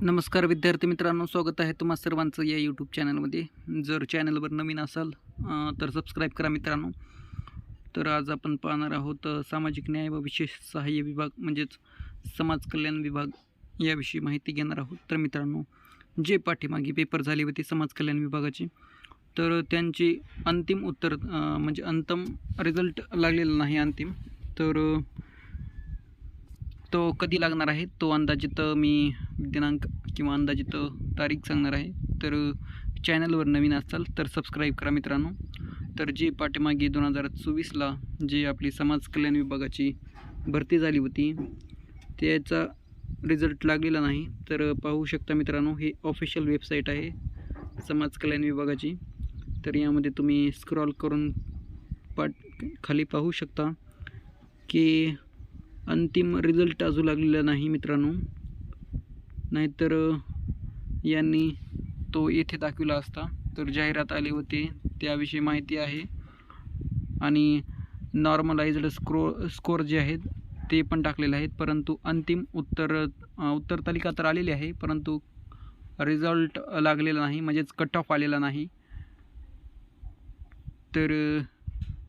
नमस्कार विद्यार्थी मित्रांनो स्वागत आहे तुम्हा सर्वांचं या यूट्यूब चॅनलमध्ये जर चॅनलवर नवीन असाल तर सबस्क्राईब करा मित्रांनो. तर आज आपण पाहणार आहोत सामाजिक न्याय व विशेष सहाय्य विभाग म्हणजेच समाज कल्याण विभाग याविषयी माहिती घेणार आहोत. तर मित्रांनो जे पाठीमागे पेपर झाले होते समाज कल्याण विभागाचे तर त्यांची अंतिम उत्तर म्हणजे अंतिम रिझल्ट लागलेला नाही अंतिम. तर तो कधी लागणार आहे? तो अंदाजित मी दिनांक किंवा अंदाजित तारीख सांगणार आहे. तर चॅनलवर नवीन असाल तर सबस्क्राईब करा मित्रांनो. तर जे पाठीमागे दोन हजार चोवीसला जे आपली समाज कल्याण विभागाची भरती झाली होती त्याचा रिझल्ट लागलेला नाही. तर पाहू शकता मित्रांनो हे ऑफिशियल वेबसाईट आहे समाज कल्याण विभागाची. तर यामध्ये तुम्ही स्क्रॉल करून पाठ खाली पाहू शकता की अंतिम रिझल्ट अजून लागलेला नाही मित्रांनो. नाहीतर यांनी तो येथे दाखविला असता. तर जाहिरात आली होती. त्याविषयी माहिती आहे. आणि नॉर्मलाइज्ड स्क्रो स्कोअर जे आहेत ते पण टाकलेले आहेत. परंतु अंतिम उत्तर उत्तर तालिका तर आलेली आहे. परंतु रिझल्ट लागलेला नाही. म्हणजेच कट ऑफ आलेला नाही. तर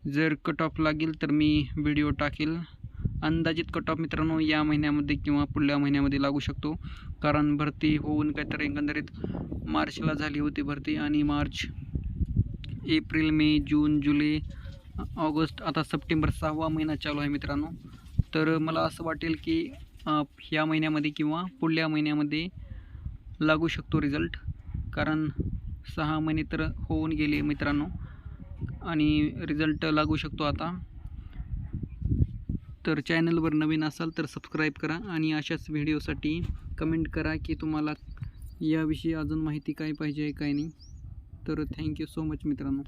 जर कट ऑफ लागेल तर मी व्हिडिओ टाकेल. अंदाजित कट ऑफ मित्रांनो या महिन्यामध्ये किंवा पुढल्या महिन्यामध्ये लागू शकतो. कारण भरती होऊन काहीतरी एकंदरीत मार्चला झाली होती भरती आणि मार्च एप्रिल मे जून जुलै ऑगस्ट आता सप्टेंबर सहावा महिना चालू आहे मित्रांनो. तर मला असं वाटेल की ह्या महिन्यामध्ये किंवा पुढल्या महिन्यामध्ये लागू शकतो रिझल्ट कारण सहा महिने तर होऊन गेले मित्रांनो. आणि रिझल्ट लागू शकतो आता. तर चॅनलवर नवीन असाल तर सबस्क्राईब करा आणि अशाच व्हिडिओसाठी कमेंट करा की तुम्हाला याविषयी अजून माहिती काय पाहिजे आहे काय नाही. तर थँक्यू सो मच मित्रांनो.